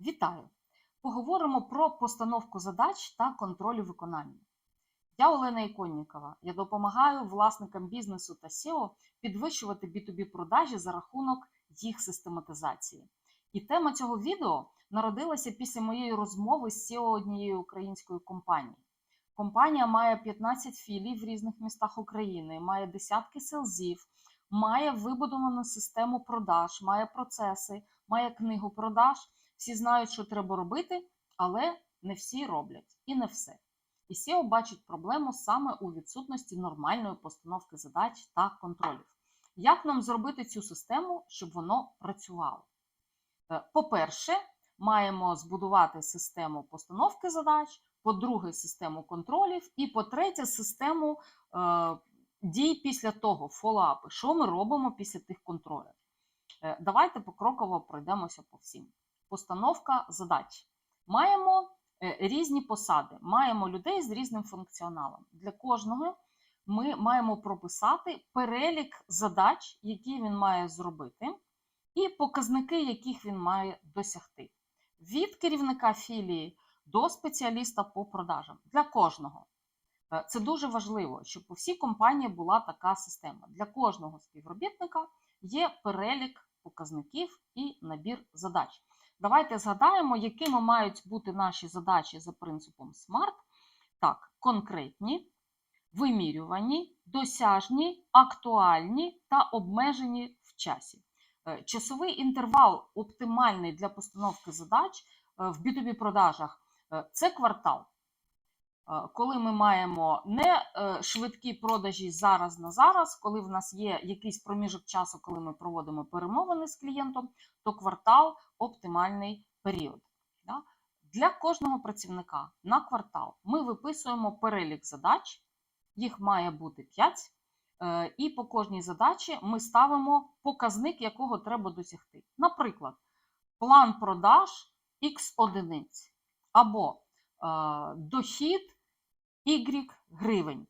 Вітаю! Поговоримо про постановку задач та контролю виконання. Я Олена Іконнікова. Я допомагаю власникам бізнесу та SEO підвищувати B2B продажі за рахунок їх систематизації. І тема цього відео народилася після моєї розмови з SEO однієї української компанії. Компанія має 15 філій в різних містах України, має десятки селзів, має вибудовану систему продаж, має процеси, має книгу продаж. Всі знають, що треба робити, але не всі роблять і не все. І SEO бачить проблему саме у відсутності нормальної постановки задач та контролів. Як нам зробити цю систему, щоб воно працювало? Е, По-перше, маємо збудувати систему постановки задач, по-друге, систему контролів, і по-третє, систему е, дій після того, фоллоуапи. Що ми робимо після тих контролів? Е, Давайте покроково пройдемося по всім постановка задач. Маємо е, різні посади, маємо людей з різним функціоналом. Для кожного ми маємо прописати перелік задач, які він має зробити, і показники, яких він має досягти. Від керівника філії до спеціаліста по продажам. Для кожного. Е, Це дуже важливо, щоб у всій компанії була така система. Для кожного співробітника є перелік показників і набір задач. Давайте згадаємо, якими мають бути наші задачі за принципом SMART. Так, конкретні, вимірювані, досяжні, актуальні та обмежені в часі. Е, Часовий інтервал оптимальний для постановки задач е, в B2B продажах це квартал. Е, Коли ми маємо не е, швидкі продажі зараз на зараз, коли в нас є якийсь проміжок часу, коли ми проводимо перемовини з клієнтом, то квартал оптимальний період. Для кожного працівника на квартал ми виписуємо перелік задач, їх має бути 5, і по кожній задачі ми ставимо показник, якого треба досягти. Наприклад, план продаж X одиниць або е, дохід Y гривень,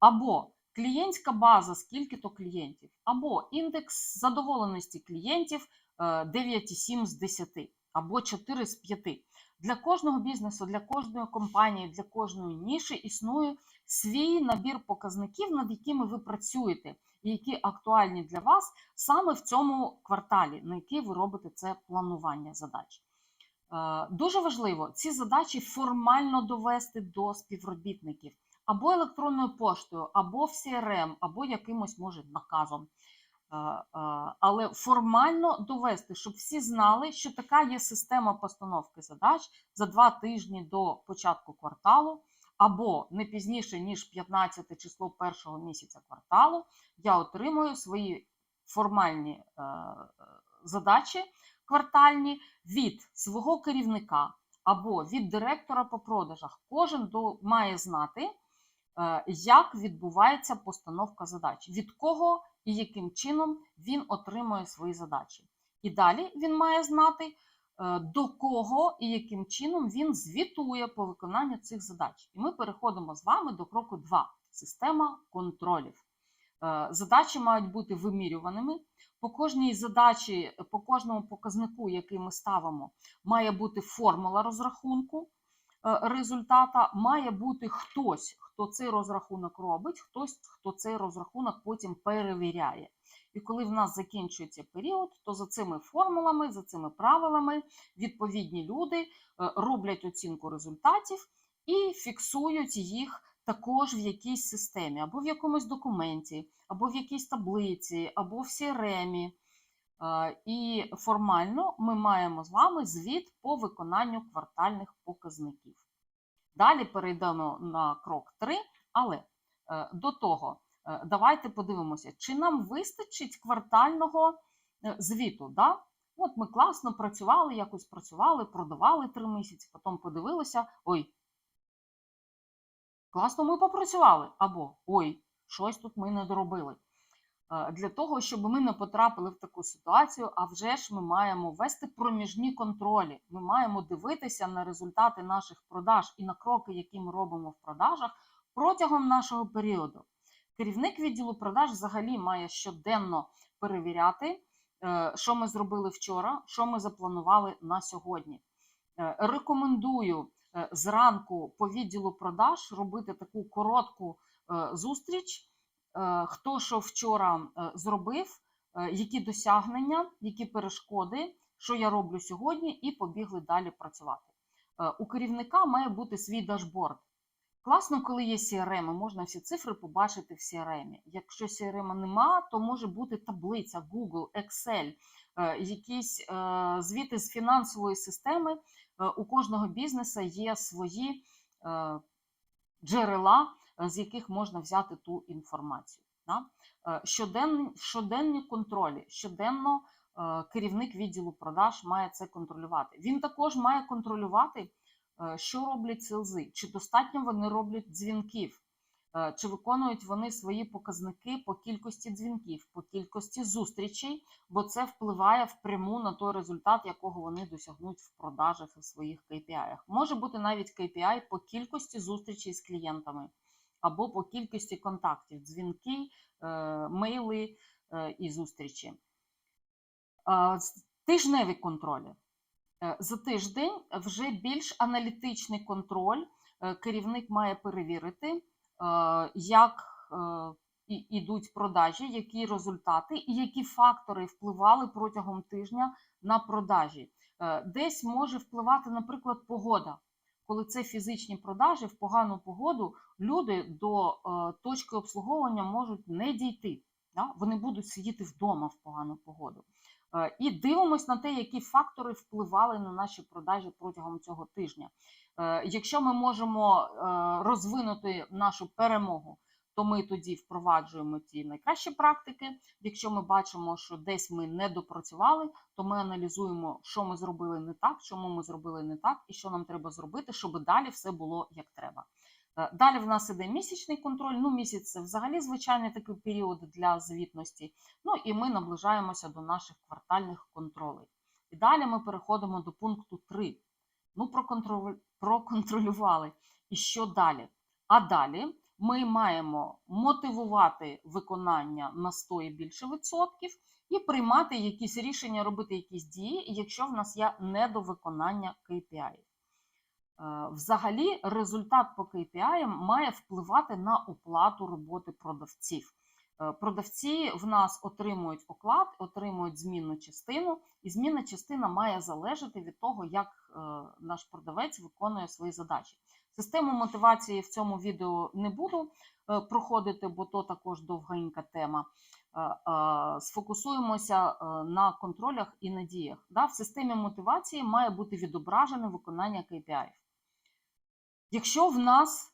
або клієнтська база, скільки-то клієнтів, або індекс задоволеності клієнтів е, 9,7 з 10, або 4 з 5. Для кожного бізнесу, для кожної компанії, для кожної ніші існує свій набір показників, над якими ви працюєте, і які актуальні для вас саме в цьому кварталі, на який ви робите це планування задач. Е, Дуже важливо ці задачі формально довести до співробітників або електронною поштою, або в CRM, або якимось може наказом. Е, е, Але формально довести, щоб всі знали, що така є система постановки задач за два тижні до початку кварталу, або не пізніше ніж 15 число першого місяця кварталу, я отримую свої формальні задачі квартальні від свого керівника або від директора по продажах. Кожен має знати, е, як відбувається постановка задач, від кого і яким чином він отримує свої задачі. І далі він має знати, е, до кого і яким чином він звітує по виконанню цих задач. І ми переходимо з вами до кроку 2 система контролів. Е, Задачі мають бути вимірюваними. По кожній задачі, по кожному показнику, який ми ставимо, має бути формула розрахунку результата, має бути хтось, хто цей розрахунок робить, хтось, хто цей розрахунок потім перевіряє. І коли в нас закінчується період, то за цими формулами, за цими правилами відповідні люди е, роблять оцінку результатів і фіксують їх також в якійсь системі, або в якомусь документі, або в якійсь таблиці, або в CRM. І формально ми маємо з вами звіт по виконанню квартальних показників. Далі перейдемо на крок 3, але е, до того е, давайте подивимося, чи нам вистачить квартального е, звіту. Да? От ми класно працювали, якось працювали, продавали 3 місяці, потім подивилися, ой, Класно ми попрацювали, або ой, щось тут ми не доробили. Е, Для того, щоб ми не потрапили в таку ситуацію, а вже ж ми маємо вести проміжні контролі. Ми маємо дивитися на результати наших продаж і на кроки, які ми робимо в продажах протягом нашого періоду. Керівник відділу продаж взагалі має щоденно перевіряти, е, що ми зробили вчора, що ми запланували на сьогодні. Е, Рекомендую зранку по відділу продаж робити таку коротку зустріч. Е, Хто що вчора е, зробив, е, які досягнення, які перешкоди, що я роблю сьогодні, і побігли далі працювати. У керівника має бути свій дашборд. Класно, коли є CRM, можна всі цифри побачити в CRM. Якщо CRM нема, то може бути таблиця, Google, Excel, якісь звіти з фінансової системи. У кожного бізнесу є свої джерела, з яких можна взяти ту інформацію. Е, Щоденні, щоденні контролі, щоденно е, керівник відділу продаж має це контролювати. Він також має контролювати, е, що роблять селзи, чи достатньо вони роблять дзвінків, е, чи виконують вони свої показники по кількості дзвінків, по кількості зустрічей, бо це впливає впряму на той результат, якого вони досягнуть в продажах і в своїх KPI. Може бути навіть KPI по кількості зустрічей з клієнтами або по кількості контактів, дзвінки, е, мейли е, і зустрічі. Е, Тижневі контролі. За тиждень вже більш аналітичний контроль. Керівник має перевірити, як ідуть продажі, які результати і які фактори впливали протягом тижня на продажі. Десь може впливати, наприклад, погода. Коли це фізичні продажі в погану погоду, люди до е, точки обслуговування можуть не дійти. Да? Вони будуть сидіти вдома в погану погоду. Е, І дивимось на те, які фактори впливали на наші продажі протягом цього тижня. Е, Якщо ми можемо розвинути нашу перемогу, то ми тоді впроваджуємо ті найкращі практики. Якщо ми бачимо, що десь ми не допрацювали, то ми аналізуємо, що ми зробили не так, чому ми зробили не так, і що нам треба зробити, щоб далі все було як треба. Е, Далі в нас іде місячний контроль. Ну, місяць це взагалі звичайний такий період для звітності. Ну і ми наближаємося до наших квартальних контролей. І далі ми переходимо до пункту 3. Ну, проконтролювали. І що далі? А далі ми маємо мотивувати виконання на 100 і більше відсотків і приймати якісь рішення, робити якісь дії, якщо в нас є недовиконання KPI. Е, Взагалі, результат по KPI має впливати на оплату роботи продавців. Е, Продавці в нас отримують оклад, отримують змінну частину, і змінна частина має залежати від того, як е, наш продавець виконує свої задачі. Систему мотивації в цьому відео не буду е, проходити, бо то також довгенька тема. Е, е, Сфокусуємося на контролях і на діях. В системі мотивації має бути відображене виконання KPI. Якщо в нас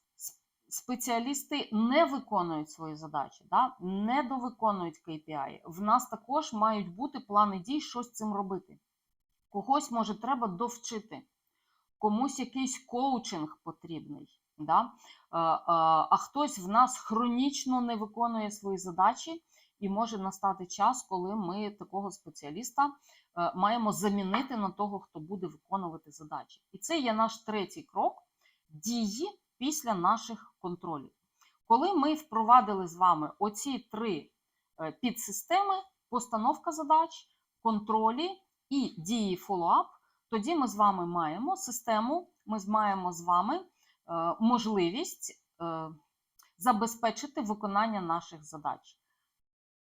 спеціалісти не виконують свої задачі, да? не довиконують KPI, в нас також мають бути плани дій, що з цим робити. Когось може треба довчити, комусь якийсь коучинг потрібний. Да? Е, е, А хтось в нас хронічно не виконує свої задачі, і може настати час, коли ми такого спеціаліста е, маємо замінити на того, хто буде виконувати задачі. І це є наш третій крок дії після наших контролів. Коли ми впровадили з вами оці три підсистеми: постановка задач, контролі і дії фоллоуап, тоді ми з вами маємо систему, ми маємо з вами е, можливість е, забезпечити виконання наших задач.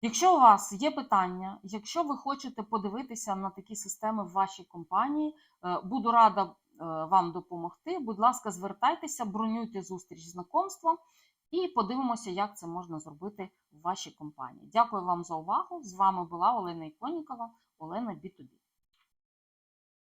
Якщо у вас є питання, якщо ви хочете подивитися на такі системи в вашій компанії, е, буду рада вам допомогти. Будь ласка, звертайтеся, бронюйте зустріч знакомства і подивимося, як це можна зробити в вашій компанії. Дякую вам за увагу. З вами була Олена Іконікова, Олена B2B.